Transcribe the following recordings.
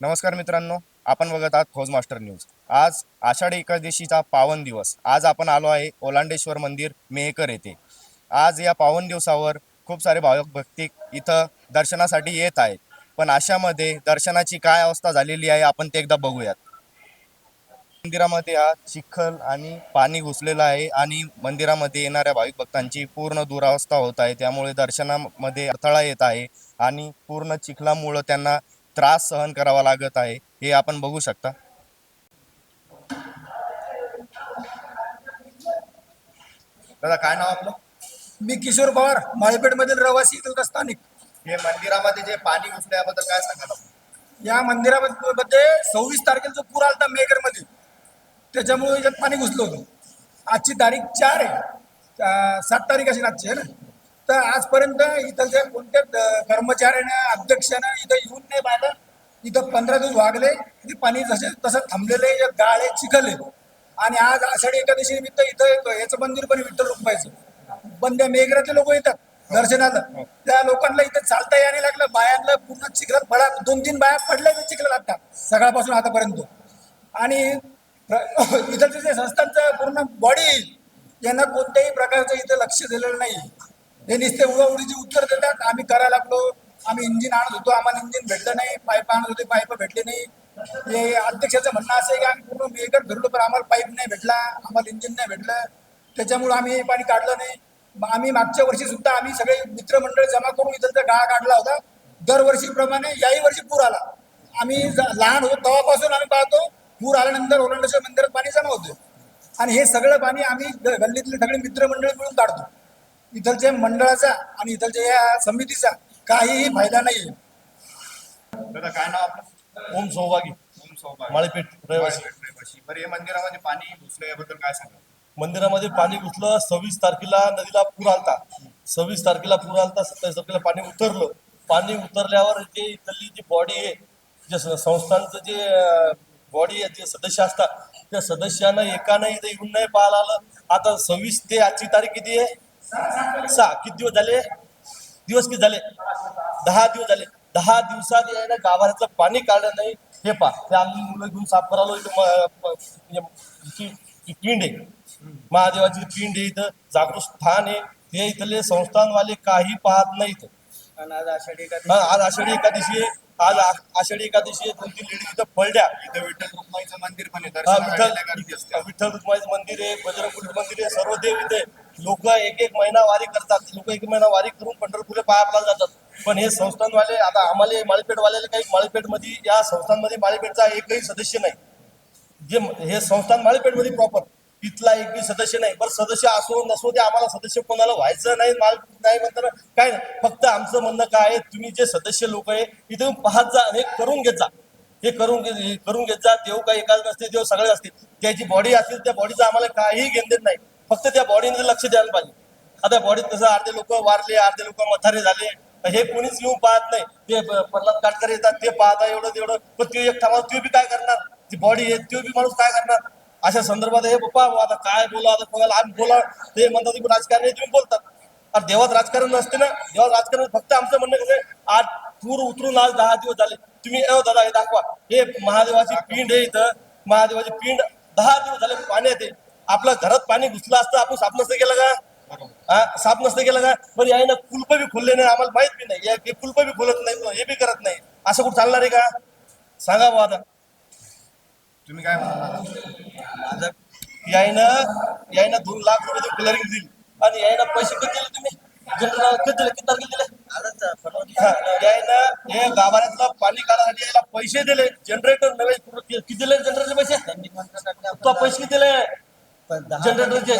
नमस्कार मित्रांनो आपण बघत आहात फौज मास्टर न्यूज आज आषाढी एकादशीचा पावन दिवस. आज आपण आलो आहे ओलांडेश्वर मंदिर मेहकर येथे. आज या पावन दिवसावर खूप सारे भाविक भक्तिक इथं दर्शनासाठी येत आहेत. पण अशामध्ये दर्शनाची काय अवस्था झालेली आहे आपण ते एकदा बघूयात. मंदिरामध्ये हा चिखल आणि पाणी घुसलेलं आहे आणि मंदिरामध्ये येणाऱ्या भाविक भक्तांची पूर्ण दुरावस्था होत आहे. त्यामुळे दर्शनामध्ये अडथळा येत आहे आणि पूर्ण चिखलामुळं त्यांना त्रास सहन करावा लागत आहे हे आपण बघू शकता. दादा काय नाव आपलं? मी किशोर पवार माळपेठ मधील रहिवासी इथं स्थानिक. हे मंदिरामध्ये जे पाणी घुसल्याबद्दल काय सांगाल आपण? या मंदिरामध्ये सव्वीस तारखेला जो पूर आलता मेकरमध्ये त्याच्यामुळे याच्यात पाणी घुसलं होतं. आजची तारीख चार आहे. सात तारीख असेल आजची आहे ना? तर आजपर्यंत इथलच्या कोणत्या द- कर्मचाऱ्यानं अध्यक्षानं इथं येऊन नाही पाहिलं. इथं पंधरा दिवस वागले आणि पाणी जसे तसं थांबलेले गाळे चिखलले. आणि आज आषाढी एकादशी निमित्त इथं एक याचं मंदिर पण विठ्ठल रुक्माईचं. पण त्या मेघरातले लोक येतात दर्शनाला. त्या लोकांना इथे चालता यायला लागलं बायांना पूर्ण चिखलात पडा दोन तीन बाया पडल्या चिखलात आता सकाळपासून आतापर्यंत. आणि प्र- इथं जे संस्थांचं पूर्ण बॉडी यांना कोणत्याही प्रकारचं इथं लक्ष दिलेलं नाही. हे नुसते उडीची उत्तर देतात. आम्ही करायला लागलो. आम्ही इंजिन आणत होतो. आम्हाला इंजिन भेटलं नाही. पाईप आणत होते. पाईप भेटले नाही. हे अध्यक्षाचं म्हणणं असं आहे की आम्ही पूर्ण मेकर फिरलो पण आम्हाला पाईप नाही भेटला. आम्हाला इंजिन नाही भेटलं. त्याच्यामुळे आम्ही हे पाणी काढलं नाही. आम्ही मागच्या वर्षी सुद्धा आम्ही सगळे मित्रमंडळ जमा करून इथं गाळा काढला होता. दरवर्षीप्रमाणे याही वर्षी पूर आला. आम्ही लहान होतो. तेव्हापासून आम्ही पाहतो पूर आल्यानंतर ओलांडेश्वर मंदिरात पाणी जमा होतं आणि हे सगळं पाणी आम्ही गल्लीतले सगळे मित्रमंडळ मिळून काढतो. इथलच्या मंडळाचा आणि इथलच्या या समितीचा काहीही फायदा नाही दादा काय नाव आपलं? ओम सौभागी ओम. माळपेठ रहिवासी. माळपेठ रहिवासी. बरं हे मंदिरामध्ये पाणी घुसलं याबद्दल काय सांगाल? मंदिरामध्ये पाणी घुसलं सव्वीस तारखेला नदीला पूर आलता. सव्वीस तारखेला पूर आलता सत्तावीस तारखेला पाणी उतरलं. पाणी उतरल्यावर जे इथली जी बॉडी आहे जे संस्थांचं जे बॉडी आहे जे सदस्य असतात त्या सदस्यांना एकानं इथे येऊन नाही पाहायला आलं. आता सव्वीस ते आजची तारीख किती आहे? सहा किती दिवस झाले? दिवस किती झाले? दहा दिवस झाले. दहा दिवसात यायला गाभाऱ्यातलं पाणी काढलं नाही. हे पा ते आम्ही मुलं घेऊन साफ करालो इथं म- म- इथं- ही पिंड आहे. महादेवाची पिंड आहे इथं जागृत स्थान आहे. ते इथले संस्थानवाले काही पाहत नाहीत. आणि आज आषाढी हा, आज आषाढी एकादशी आहे. आज आषाढी एकादशी आहे. दोन तीन लेडीज इथं पडल्या इथं विठ्ठल रुक्माईचं मंदिर पण आहे. विठ्ठल रुक्माईचं मंदिर आहे. बजरंग मंदिर आहे. सर्व देव इथे लोक एक एक महिना वारी करतात. लोक एक महिना वारी करून पंढरपूरला पाया पडायला जातात. पण हे संस्थानवाले आता आम्हाला माळपेठवाल्याला काही माळपेठमध्ये या संस्थांमध्ये माळपेठचा एकही सदस्य नाही. जे हे संस्थान माळपेठमध्ये प्रॉपर तिथला एक बी सदस्य नाही. बरं सदस्य असो नसो ते आम्हाला सदस्य कोणाला व्हायचं नाही माल नाही म्हणताना काय नाही. फक्त आमचं म्हणणं काय आहे तुम्ही जे सदस्य लोक आहे इथे पाहत जा हे करून घेत जा. हे करून करून घेत जा. देव काही एकाच नसते देव सगळे असतील. त्याची बॉडी असतील त्या बॉडीचा आम्हाला काहीही घेण देत नाही. फक्त त्या बॉडीने लक्ष द्यायला पाहिजे. आता बॉडीत कसं अर्धे लोक वारले अर्धे लोक मथारे झाले हे कोणीच येऊन पाहत नाही. ते प्रल्हाद काटकर येतात ते पाहता एवढं तेवढं. पण ते एक थांबा तो बी काय करणार? ती बॉडी आहे तो बी माणूस काय करणार? अशा संदर्भात हे पप्पा आता काय बोला आता कोणाला आम्ही बोला ते म्हणतात तुम्ही राजकारण तुम्ही बोलतात. अरे देवात राजकारण नसते ना. देवात राजकारण फक्त आमचं म्हणणं कसं आज पूर उतरून आज दहा दिवस झाले. तुम्ही दादा हे दाखवा. हे महादेवाची पिंड आहे इथं. महादेवाची पिंड दहा दिवस झाले पाण्यात आहे. आपल्या घरात पाणी घुसलं असतं आपण साफ नसतं केलं का? हा साफ नसतं केलं का? पण याने कुलप बी खोलले नाही आम्हाला माहीत बी नाही. हे कुलप बी खोलत नाही हे बी करत नाही. असं कुठं चालणार आहे का? सांगा बुवा आता. तुम्ही काय म्हणता? यायनं यायनं दोन लाख रुपये देऊन कलरिंग दिली. आणि यायनं पैसे किती दिले तुम्ही? जनरल दिले? किती तारखेला दिले? यायनं हे गाभाऱ्यातलं पाणी काढण्यासाठी यायला पैसे दिले. जनरेटर नवे किती दिले? जनरेटर पैसे? तो पैसे किती दिले? जनरेटरचे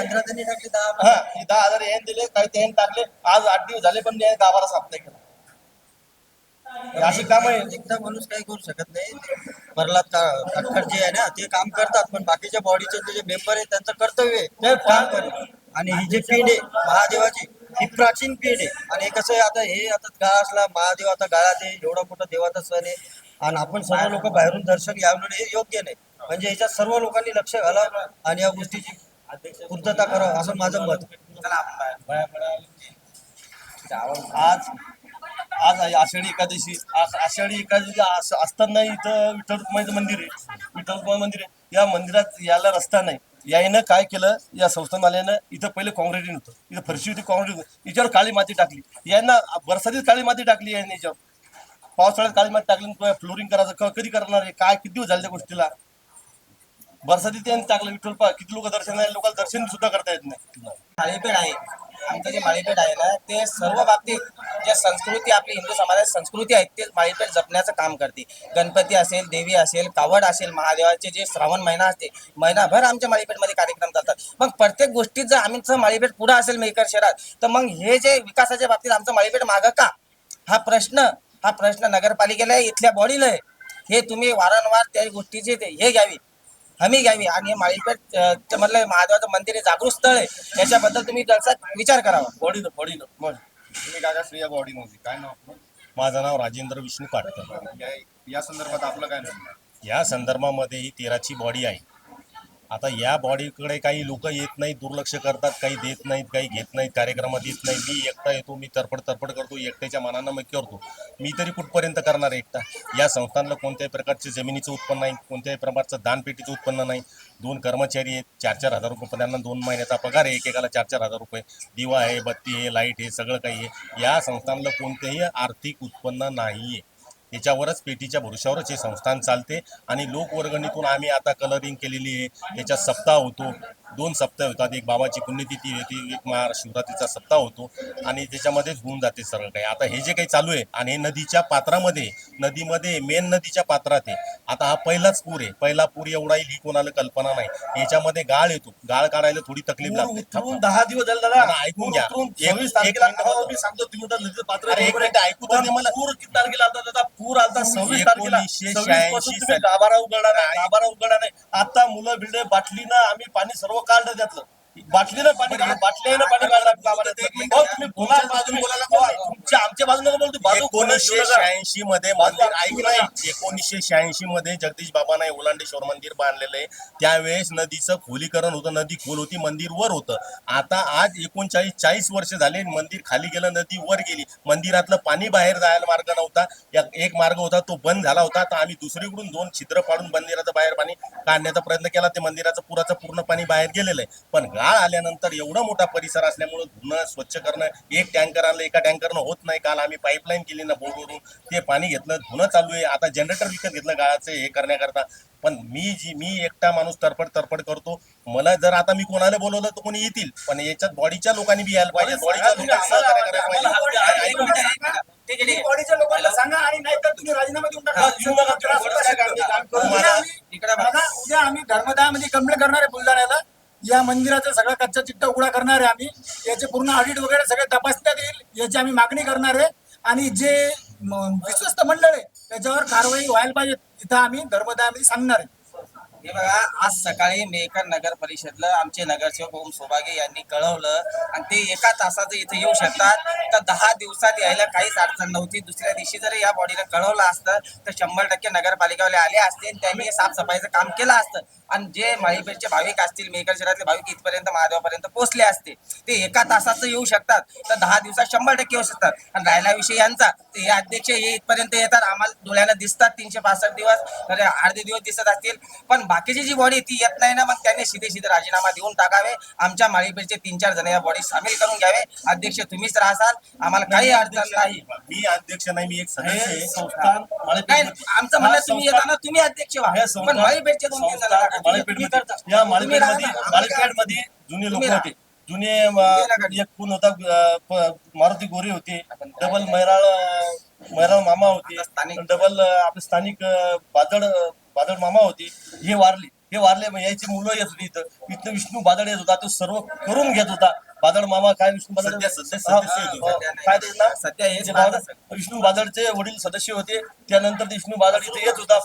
हा हे दहा हजार यायन दिले काही त्याने टाकले. आज आठ दिवस झाले पण याने गाभारा साफ नाही केला. हे अशी काम आहे एकदा माणूस काही करू शकत नाही. प्रल्हाद का- जे आहे ना ते काम करतात पण बाकीच्या बॉडीचे जे मेंबर आहे त्यांचं कर्तव्य आहे. ते काम करणं. आणि ही जी पिंड आहे महादेवाची ही प्राचीन पिंड आहे. आणि हे कसं आहे आता हे आता काळ असला महादेव आता गाळात आहे एवढा मोठा देवाचा सण आहे. आणि आपण सर्व लोक बाहेरून दर्शक यावं हे योग्य नाही. म्हणजे याच्यात सर्व लोकांनी लक्ष घालावं आणि या गोष्टीची पूर्तता करावं असं माझं मत. आज आज आषाढी एकादशी आज आषाढी एकादशी असताना इथं विठ्ठल रुक्माईचं मंदिर आहे. विठ्ठल रुक्माई मंदिर आहे. या मंदिरात यायला रस्ता नाही. यायनं काय केलं? या संस्थानालयानं इथं पहिले काँग्रेट नव्हतं इथं फरशी होती काँग्रेट याच्यावर काळी माती टाकली. यांना बरसातीत काळी माती टाकली यांनी याच्यावर. पावसाळ्यात काळी माती टाकली फ्लोरिंग करायचं क- कधी करणार आहे? काय किती दिवस झाले त्या गोष्टीला? बरसाती त्यांनी टाकलं विठ्ठल पा किती लोक दर्शन लोकांना दर्शन सुद्धा करता येत नाही. माळीपेठ आहे. आमचं जे माळीपेठ आहे ना ते सर्व बाबतीत ज्या संस्कृती आपली हिंदू समाजाची संस्कृती आहे ते माळीपेठ जपण्याचं काम करते. गणपती असेल देवी असेल कावड असेल महादेवाचे जे श्रावण महिना असते महिनाभर आमच्या माळीपेठमध्ये कार्यक्रम चालतात. मग प्रत्येक गोष्टीत जर आमचं माळीपेठ पुढं असेल मेकर शहरात तर मग हे जे विकासाच्या बाबतीत आमचं माळीपेठ मागं का? हा प्रश्न हा प्रश्न नगरपालिकेला आहे इथल्या बॉडीला आहे हे तुम्ही वारंवार त्या गोष्टीचे ते हे घ्यावी. हमी घ्यावी. आणि हे माळीपेठ म्हणलं महादेवाचं मंदिर हे जागृत स्थळ आहे. याच्याबद्दल तुम्ही जलसा विचार करावा. बॉडीनं बॉडी तुम्ही काका श्रेय बॉडी नव्हती काय नाव आपलं? माझं नाव राजेंद्र विष्णू काटकर. या या संदर्भात आपलं काय म्हणणं आहे? या संदर्भामध्ये ही तेराची बॉडी आहे. आता या बॉडीकडे काही लोक येत नाहीत दुर्लक्ष करतात काही देत नाहीत काही घेत नाहीत कार्यक्रमात येत नाही मी एकटा येतो मी तरफड तरफड करतो एकट्याच्या मनानं मी करतो. मी तरी कुठपर्यंत करणार एकटा? या संस्थांना कोणत्याही प्रकारचे जमिनीचं उत्पन्न नाही कोणत्याही प्रकारचं दानपेटीचं उत्पन्न नाही. दोन कर्मचारी आहेत चार चार हजार रुपये त्यांना दोन महिन्याचा पगार आहे एकेकाला चार चार हजार रुपये. दिवा आहे बत्ती आहे लाइट आहे सगळं काही आहे. या संस्थांना कोणतेही आर्थिक उत्पन्न नाही आहे याच्यावरच पेटीच्या भरुष्यावरच हे संस्थान चालते आणि लोकवर्गणीतून आम्ही आता कलरिंग केलेली आहे. त्याच्यात सप्ताह होतो. दोन सप्ताह होतात. एक बाबाची पुण्यतिथी येते एक महाशिवरात्रीचा सप्ताह होतो आणि त्याच्यामध्येच होऊन जाते सगळं काही. आता हे जे काही चालू आहे आणि हे नदीच्या पात्रामध्ये नदीमध्ये मेन नदीच्या पात्रात आहे. आता हा पहिलाच पूर आहे. पहिला पूर एवढा ही कोणाला कल्पना नाही. याच्यामध्ये गाळ येतो. गाळ काढायला थोडी तकलीफ लागते. दहा दिवस झाले दादा. ऐकून घ्या. पूर सांगतो तुम्ही आता पात्र ऐकू तर मला. किती तारखेला आलता दादा? पूर आलता सव्वीस तारखेला. शहाऐंशी. गाभारा उघडा नाही गाभारा उघडा नाही आता मुलं बिल्डे बाटलीनं आम्ही पाणी सर्व काढलं त्यातलं. बाटलीनं पाणी बाटलीनं पाणी आमच्या बाजूला बोलतो बाजू एकोणीसशे. शहाऐंशी मध्ये एकोणीसशे शहाऐंशी मध्ये जगदीश बाबांना ओलांडेश्वर मंदिर बांधलेलं आहे त्यावेळेस नदीचं खोलीकरण होतं नदी खोल होती मंदिर वर होतं. आता आज एकोणचाळीस चाळीस वर्ष झाले मंदिर खाली गेलं नदी वर गेली. मंदिरातलं पाणी बाहेर जायला मार्ग नव्हता. एक मार्ग होता तो बंद झाला होता. तर आम्ही दुसरीकडून दोन छिद्र पाडून मंदिराचं बाहेर पाणी काढण्याचा प्रयत्न केला. ते मंदिराचं पुराचं पूर्ण पाणी बाहेर गेलेलं आहे. पण गाळ आल्यानंतर एवढा मोठा परिसर असल्यामुळं धुणं स्वच्छ करणं एक टँकर आणलं एका टँकरनं होत नाही. काल आम्ही पाईपलाईन केली ना बोर्डवरून ते पाणी घेतलं धुणं चालू आहे. आता जनरेटर विकत घेतलं गाळाचं हे करण्याकरता. पण मी जी मी एकटा माणूस तरपड तरपड करतो. मला जर आता मी कोणाला बोलवलं तर कोणी येतील. पण याच्यात बॉडीच्या लोकांनी बी यायला पाहिजे. बॉडीच्या लोकांनी. बॉडीच्या लोकांना सांगा आणि नाहीतर तुम्ही राजीनामा देऊन टाका. तर. उद्या आम्ही- उद्या धर्मदायामध्ये कंप्लेंट करणार आहे बुलढाण्याला. या मंदिराचा सगळा कच्चा चिट्टा उघडा करणार आहे आम्ही. याचे पूर्ण ऑडिट वगैरे सगळे तपासण्यात येईल. याची आम्ही मागणी करणार आहे. आणि जे विश्वस्त मंडळ आहे त्याच्यावर कारवाई व्हायला पाहिजे. इथं आम्ही धर्मदायामध्ये सांगणार आहे. हे बघा आज सकाळी मेकर नगर परिषदला आमचे नगरसेवक ओम सोभागे यांनी कळवलं आणि ते एका तासाचं इथे येऊ शकतात. तर दहा दिवसात यायला काहीच अडचण नव्हती. दुसऱ्या दिवशी जर या बॉडीला कळवलं असतं तर शंभर टक्के नगरपालिकावाले आले असते आणि त्यांनी साफसफाईचं काम केलं असतं. आणि जे माळीपेठचे भाविक असतील मेकर शहरातले भाविक इथपर्यंत महादेवापर्यंत पोहोचले असते ते एका तासाचं येऊ शकतात. तर दहा दिवसात शंभर टक्के येऊ शकतात. आणि राहिला विषय यांचा ते हे अध्यक्ष हे इथपर्यंत येतात. आम्हाला डोळ्याला दिसतात. तीनशे पासष्ट दिवस अर्धे दिवस दिसत असतील. पण बाकीची जी बॉडी ती येत नाही ना मग त्यांनी सीधे सीधे राजीनामा देऊन टाकावे. आमच्या माळीपेठचे तीन चार जण या बॉडी सामील करून घ्यावे. अध्यक्ष तुम्हीच राहसाल. आम्हाला काही अडचण नाही. मी अध्यक्ष नाही मी एक सदस्य आहे. संस्थान नाही आमचं म्हणणं तुम्ही येताना तुम्ही अध्यक्ष व्हा. पण संस्थान- माळीपेठचे दोन तीन जण तुम्ही करता. या तुम्ही जुने लोक तुम्ही राहा. होते. जुने एक कोण होता अं, प- मारुती गोरे होते. डबल मैराळ अं, मैराळ मामा होते. स्थानिक. डबल अं, आपले स्थानिक अं, बादड बादड मामा होते हे वारले. हे वारले यायची मुलं येत होती इथं. इथं विष्णू बादड येत होता तो सर्व करून घेत होता. बादड मामा काय विष्णू बादड. काय? सध्या विष्णू बादडचे वडील सदस्य होते. त्यानंतर ते विष्णू बादड इथे येत होता.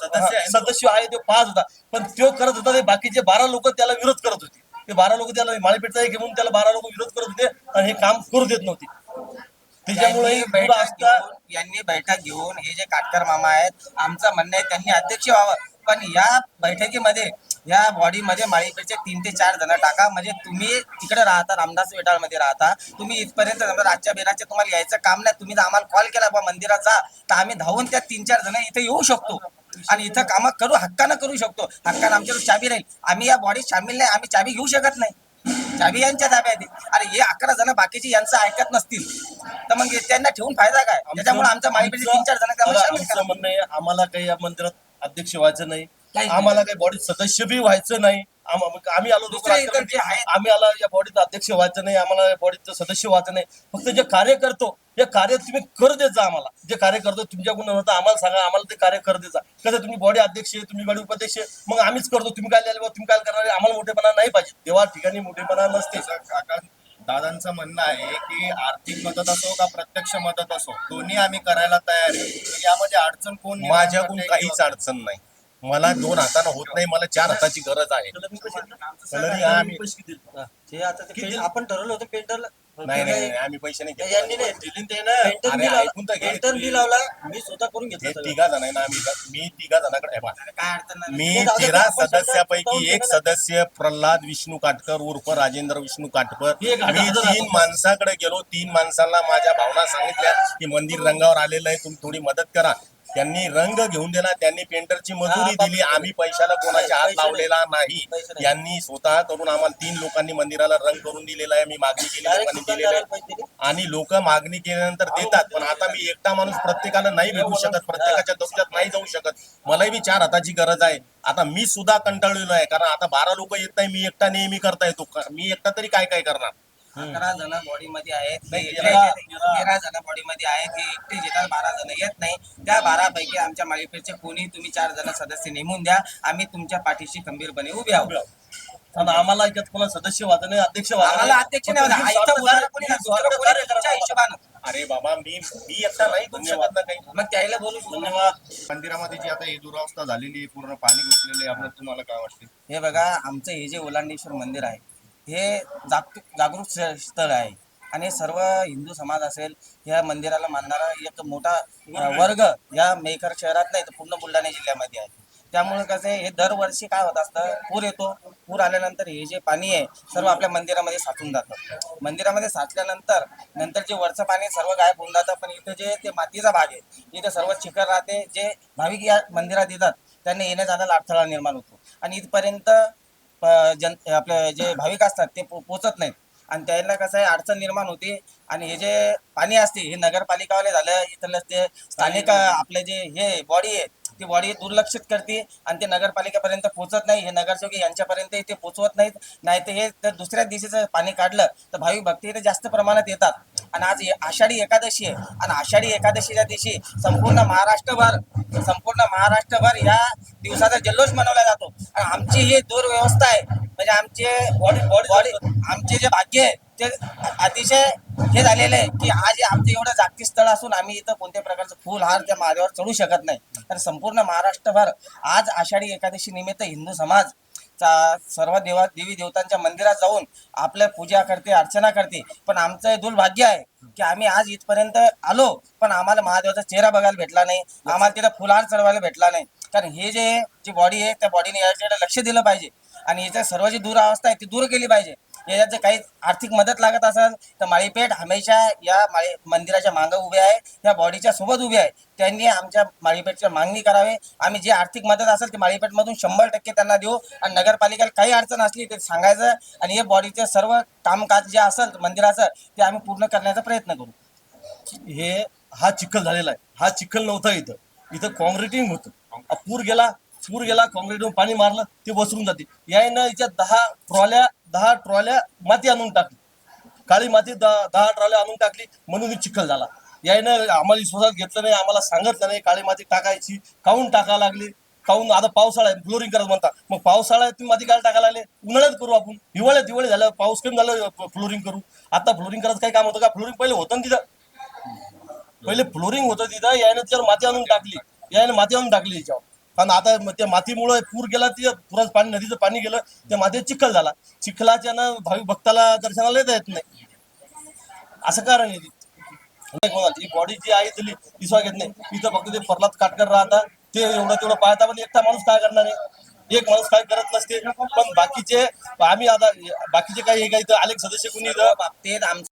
सदस्य आहे तो पाहत होता. पण तो करत होता ते बाकीचे बारा लोक त्याला विरोध करत होते. ते बारा लोक त्याला माळीपेटचा घेऊन त्याला बारा लोक विरोध करत होते आणि हे काम करू देत नव्हते. त्याच्यामुळे यांनी बैठक घेऊन हे जे काटकर मामा आहेत आमचं म्हणणं आहे त्यांनी अध्यक्ष व्हावं. पण या बैठकीमध्ये या बॉडीमध्ये माळीपेचे तीन ते चार जण टाका. म्हणजे तुम्ही तिकडे राहता रामदास विटाळमध्ये राहता. तुम्ही इथपर्यंत रातच्या बेराच्या तुम्हाला यायचं काम नाही. तुम्ही जर आम्हाला कॉल केला बा मंदिरात जा तर आम्ही धावून त्या तीन चार जण इथे येऊ शकतो. आणि इथं कामं करू हक्कानं करू शकतो. हक्कानं आमच्याकडे चाबी राहील. आम्ही या बॉडीत सामील नाही आम्ही चाबी घेऊ शकत नाही. चाबी यांच्या ताब्यात अरे हे अकरा जण बाकीचे यांचं ऐकत नसतील. तर मग त्यांना ठेवून फायदा काय? त्याच्यामुळे आमच्या माळीपेचे तीन चार जण आम्हाला काही या मंदिरात अध्यक्ष व्हायचं नाही. आम्हाला काही बॉडीत सदस्य बी व्हायचं नाही. आम- आम्ही आलो. आम्ही आला या बॉडीत अध्यक्ष व्हायचं नाही. आम्हाला या बॉडीचं सदस्य व्हायचं नाही. फक्त जे कार्य करतो हे कार्य तुम्ही कर देत जा आम्हाला. जे कार्य करतो तुमच्याकडून होतं आम्हाला सांगा आम्हाला ते कार्य कर देत जा कसं तुम्ही बॉडी अध्यक्ष आहे तुम्ही बॉडी उपाध्यक्ष मग आम्हीच करतो. तुम्ही काय लिहिलं तुम्ही काय करणार? आम्हाला मोठेपणा नाही पाहिजे. तेव्हा ठिकाणी मोठेपणा नसते. दादांचं म्हणणं आहे की आर्थिक मदत असो का प्रत्यक्ष मदत असो दोन्ही आम्ही करायला तयार आहे. तर यामध्ये अडचण कोण निर्माण माझ्याकडून करते काहीच अडचण नाही. मला दोन हातानं होत नाही मला चार हाताची गरज आहे. कलरी आम्ही हा, ते आता ते पेंट- आपण ठरवलं होतं पेंटरला नाही नाही नाही, आम्ही पैसे नाही घेतले. यांनी नाही दिली ते ना पेंटर अरे, बी लावला ऐकून तर घे. पेंटर बी लावला मी स्वतः करून घेतलं सगळं. तिघा जण आहे ना आम्ही मी तिघा जणांकडे हे पहा. काय अडचण नाही मी ते जाऊ दे, तेरा आपण सदस्यापैकी एक. सदस्य प्रल्हाद विष्णू काटकर उर्फ राजेंद्र विष्णू काटकर हे घाटा मी तीन माणसाकडे गेलो तीन माणसांना माझ्या भावना सांगितल्या की मंदिर रंगावर आलेलं आहे तुम्ही थोडी मदत करा त्यांनी रंग घेऊन दिला त्यांनी पेंटरची मजुरी दिली आम्ही पैशाला कोणाच्या हात. लावलेला नाही. यांनी स्वतः करून आम्हाला तीन लोकांनी मंदिराला रंग करून दिलेला आहे मी मागणी केली लोकांनी दिलेलं आहे. आणि लोक मागणी केल्यानंतर देतात पण आता मी एकटा माणूस प्रत्येकाला नाही भेटू शकत प्रत्येकाच्या डोक्यात नाही जाऊ शकत. मलाही चार हाताची गरज आहे. आता मी सुद्धा कंटाळलेलो आहे कारण आता बारा लोक येत नाही मी एकटा नेहमी करता येतो. मी एकटा तरी काय काय करणार? अकरा जण बॉडी मध्ये आहेत तेरा- जण बॉडी मध्ये आहेत हे एकटे येतात बारा जण येत नाही. त्या बारा पैकी आमच्या माळीपेठचे कोणी तुम्ही चार जण सदस्य नेमून द्या. आम्ही तुमच्या पाठीशी खंबीरपणे उभे आहोत. आता आम्हाला याच्यात कोणा सदस्य व्हायचं नाही अध्यक्ष आम्हाला नाही. अध्यक्ष नाही कोणी दुसरं कोणी तुमच्या. हिशोबानं. अरे बाबा मी मी एकटा नाही. ना काही मग त्याला बोलू शकतो. धन्यवाद. मंदिरामध्ये जी आता ही दुरावस्था झालेली आहे पूर्ण पाणी घुसलेलं आहे आपल्याला तुम्हाला काय वाटते? हे बघा आमचं हे जे ओलांडेश्वर मंदिर आहे हे जागतिक जागरूक स्थळ आहे. आणि सर्व हिंदू समाज असेल या मंदिराला मानणारा एक मोठा वर्ग या मेकर शहरात नाही तर पूर्ण बुलढाणा जिल्ह्यामध्ये आहे. त्यामुळे कसं आहे हे दरवर्षी काय होत असतं पूर येतो. पूर आल्यानंतर हे जे पाणी आहे सर्व आपल्या मंदिरामध्ये साचून जातं. मंदिरामध्ये साचल्यानंतर नंतर जे वरचं पाणी सर्व गायब होऊन जातं. पण इथं जे ते मातीचा भाग आहे इथं सर्व चिखल राहते. जे भाविक या मंदिरात येतात त्यांना येण्या जाण्याला अडथळा निर्माण होतो. आणि इथपर्यंत जन आपले जे भाविक असतात ते पो- पोचत नाहीत. आणि त्याला कसं आहे अडचण निर्माण होते. आणि हे जे पाणी असते हे नगरपालिकावाले झालं इथलं ते स्थानिक आपले जे हे बॉडी आहे ती बॉडी दुर्लक्षित करते आणि ते नगरपालिकेपर्यंत पोहोचत नाही. हे नगरसेवक यांच्यापर्यंत ते पोहोचवत नाहीत. नाही तर हे तर दुसऱ्या दिवशीचं पाणी काढलं तर भाविक भक्ती इथे जास्त प्रमाणात येतात. आणि आज आषाढी एकादशी आहे. आणि आषाढी एकादशीच्या दिवशी संपूर्ण महाराष्ट्रभर संपूर्ण महाराष्ट्रभर या दिवसाचा जल्लोष मनवला जातो. आणि आमची ही दुर्व्यवस्था आहे. म्हणजे आमचे बॉडी बॉडी आमचे जे भाग्य आहे ते अतिशय हे झालेलं आहे की आज आमचं एवढं जागतिक स्थळ असून आम्ही इथं कोणत्याही प्रकारचं फुल हार त्या महादेवावर चढू शकत नाही. तर संपूर्ण महाराष्ट्रभर आज आषाढी एकादशी निमित्त हिंदू समाज सर्व देवा देवी देवतांच्या मंदिरात जाऊन आपल्या पूजा करते अर्चना करते. पण आमचं हे दुर्भाग्य आहे की आम्ही आज इथपर्यंत आलो पण आम्हाला महादेवाचा चेहरा बघायला भेटला नाही. आम्हाला तिथं फुलार चढवायला भेटला नाही. कारण हे जे जी बॉडी आहे त्या बॉडीने याच्याकडे लक्ष दिलं पाहिजे. आणि याच्या सर्व जी दूर अवस्था आहे ती दूर केली पाहिजे. याच्यात जर काही आर्थिक मदत लागत असेल तर माळीपेठ हमेशा या माळी मंदिराच्या मागं उभे आहे. या बॉडीच्या सोबत उभे आहे. त्यांनी आमच्या माळीपेठच्या मागणी करावी. आम्ही जी आर्थिक मदत असेल ती माळीपेठमधून शंभर टक्के त्यांना देऊ. आणि नगरपालिकेला काही अडचण असली ते सांगायचं. आणि हे बॉडीचे सर्व कामकाज जे असेल मंदिराचं ते आम्ही पूर्ण करण्याचा प्रयत्न करू. हे हा चिखल झालेला आहे. हा चिखल नव्हता इथं. इथं कॉन्क्रिटिंग होतं. पूर गेला पूर गेला काँक्रीटून पाणी मारलं ते वसरून जाते. यायनं याच्यात दहा ट्रॉल्या दहा ट्रॉल्या माती आणून टाकली. काळी माती दहा दहा ट्रॉल्या आणून टाकली म्हणून चिखल झाला. यायनं आम्हाला विश्वासात घेतलं नाही आम्हाला सांगितलं नाही काळी माती टाकायची काहून टाका लागली? काहून आता पावसाळा आहे फ्लोरिंग करत म्हणता. मग पावसाळ्यात तुम्ही माती काय टाकायला लागले? उन्हाळ्यात करू आपण. हिवाळ्यात हिवाळी झालं पाऊस कमी झालं फ्लोरिंग करू. आता फ्लोरिंग करायचं काय काम होतं का? फ्लोरिंग पहिले होतं ना तिथं. पहिले फ्लोरिंग होतं तिथं यायनं त्याच्यावर माती आणून टाकली. यायनं माती आणून टाकली याच्यावर. कारण आता त्या मातीमुळे पूर गेला ते पुरात पाणी नदीचं पाणी गेलं त्या मातीत चिखल झाला. चिखलाच्यानं भाविक भक्ताला दर्शनाला येता येत नाही. असं कारण आहे ही बॉडी जी आहे दिली विश्वास घेत नाही. तिथं फक्त ते प्रल्हाद काटकर राहता. ते एवढं तेवढं पाहता पण एकटा माणूस काय करणार आहे? एक माणूस काय करत नसते. पण बाकीचे आम्ही आता बाकीचे काही हे काही इथं आले सदस्य कुणी इथं बाबतीत आमचं